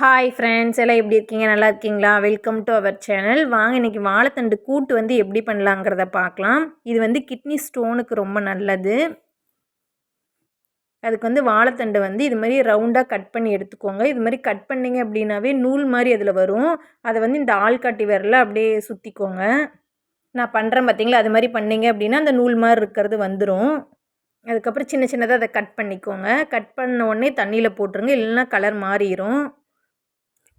Hi friends எல்லாம் எப்படி இருக்கீங்க? நல்லா இருக்கீங்களா? வெல்கம் டு அவர் சேனல் வாங்க இன்றைக்கி வாழைத்தண்டு கூட்டு வந்து எப்படி பண்ணலாங்கிறத பார்க்கலாம். இது வந்து கிட்னி ஸ்டோனுக்கு ரொம்ப நல்லது. அதுக்கு வந்து வாழைத்தண்டு வந்து இது மாதிரி ரவுண்டாக கட் பண்ணி எடுத்துக்கோங்க. இது மாதிரி கட் பண்ணிங்க அப்படின்னாவே நூல் மாதிரி அதில் வரும். அதை வந்து இந்த ஆள்காட்டி விரல அப்படியே சுற்றிக்கோங்க நான் பண்ணுறேன் பார்த்தீங்களா அது மாதிரி பண்ணிங்க அப்படின்னா அந்த நூல் மாதிரி இருக்கிறது வந்துடும் அதுக்கப்புறம் சின்ன சின்னதாக அதை கட் பண்ணிக்கோங்க. கட் பண்ண உடனே தண்ணியில் போட்டுருங்க. இல்லைன்னா கலர் மாறிடும்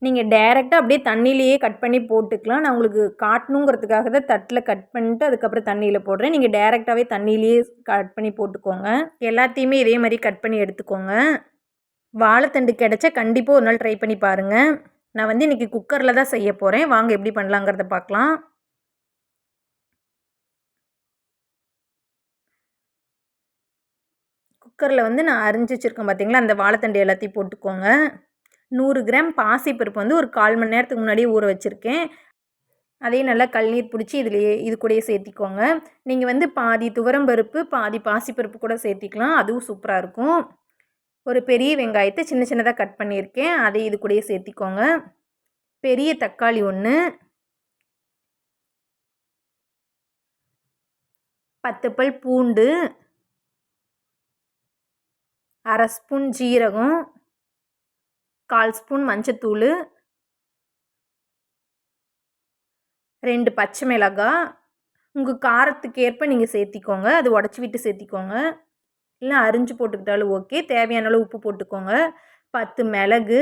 நீங்கள் டேரெக்டாக அப்படியே தண்ணியிலேயே கட் பண்ணி போட்டுக்கலாம். நான் உங்களுக்கு காட்டணுங்கிறதுக்காக தான் தட்டில் கட் பண்ணிட்டு அதுக்கப்புறம் தண்ணியில் போடுறேன். நீங்கள் டேரெக்டாகவே தண்ணியிலேயே கட் பண்ணி போட்டுக்கோங்க. எல்லாத்தையுமே இதே மாதிரி கட் பண்ணி எடுத்துக்கோங்க. வாழைத்தண்டு கிடச்சா கண்டிப்பாக ஒரு நாள் ட்ரை பண்ணி பாருங்கள் நான் வந்து இன்றைக்கி குக்கரில் தான் செய்ய போகிறேன் வாங்க எப்படி பண்ணலாங்கிறத பார்க்கலாம். குக்கரில் வந்து நான் அரிஞ்சு வச்சுருக்கேன் பார்த்தீங்களா அந்த வாழைத்தண்டு எல்லாத்தையும் போட்டுக்கோங்க. நூறு கிராம் பாசிப்பருப்பு வந்து ஒரு கால் மணி நேரத்துக்கு முன்னாடியே ஊற வச்சுருக்கேன். அதையும் நல்லா கல்நீர் பிடிச்சி இதுலேயே இது கூடயே சேர்த்திக்கோங்க. நீங்கள் வந்து பாதி துவரம் பருப்பு பாதி பாசிப்பருப்பு கூட சேர்த்திக்கலாம். அதுவும் சூப்பராக இருக்கும். ஒரு பெரிய வெங்காயத்தை சின்ன சின்னதாக கட் பண்ணியிருக்கேன். அதை இது கூடயே சேர்த்திக்கோங்க. பெரிய தக்காளி ஒன்று பத்து பல் பூண்டு. அரை ஸ்பூன் ஜீரகம். கால் ஸ்பூன் மஞ்சத்தூள் ரெண்டு பச்சை மிளகாய் உங்கள் காரத்துக்கு ஏற்ப நீங்கள் சேர்த்திக்கோங்க. அது உடச்சி விட்டு சேர்த்திக்கோங்க. இல்லை அரிஞ்சு போட்டுக்கிட்டாலும் ஓகே. தேவையான அளவு உப்பு போட்டுக்கோங்க. பத்து மிளகு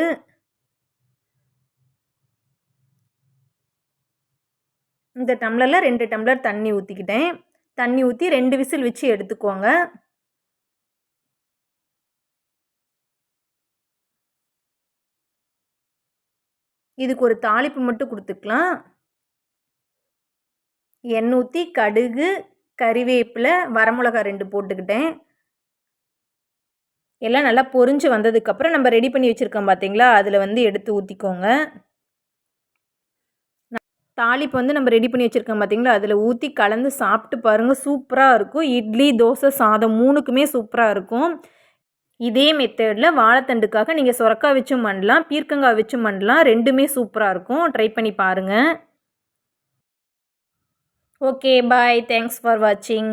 இந்த டம்ளரில் ரெண்டு டம்ளர் தண்ணி ஊற்றிக்கிட்டேன் தண்ணி ஊற்றி ரெண்டு விசில் வச்சு எடுத்துக்கோங்க. இதுக்கு ஒரு தாளிப்பு மட்டும் கொடுத்துக்கலாம். எண்ணெய் ஊற்றி கடுகு கறிவேப்பிலை வரமிளகா ரெண்டு போட்டுக்கிட்டேன். எல்லாம் நல்லா பொறிஞ்சு வந்ததுக்கப்புறம் நம்ம ரெடி பண்ணி வச்சுருக்கோம் பார்த்தீங்களா அதில் வந்து எடுத்து ஊற்றிக்கோங்க தாளிப்பு வந்து நம்ம ரெடி பண்ணி வச்சுருக்கோம் பார்த்தீங்களா அதில் ஊற்றி கலந்து சாப்பிட்டு பாருங்கள் சூப்பராக இருக்கும். இட்லி தோசை சாதம் மூணுக்குமே சூப்பராக இருக்கும். இதே மெத்தடில் வாழைத்தண்டுக்காக நீங்கள் சுரக்காய் வச்சும் பண்ணலாம் பீர்க்கங்காய் வச்சும் பண்ணலாம். ரெண்டுமே சூப்பராக இருக்கும். ட்ரை பண்ணி பாருங்கள் ஓகே பாய் தேங்க்ஸ் ஃபார் வாட்சிங்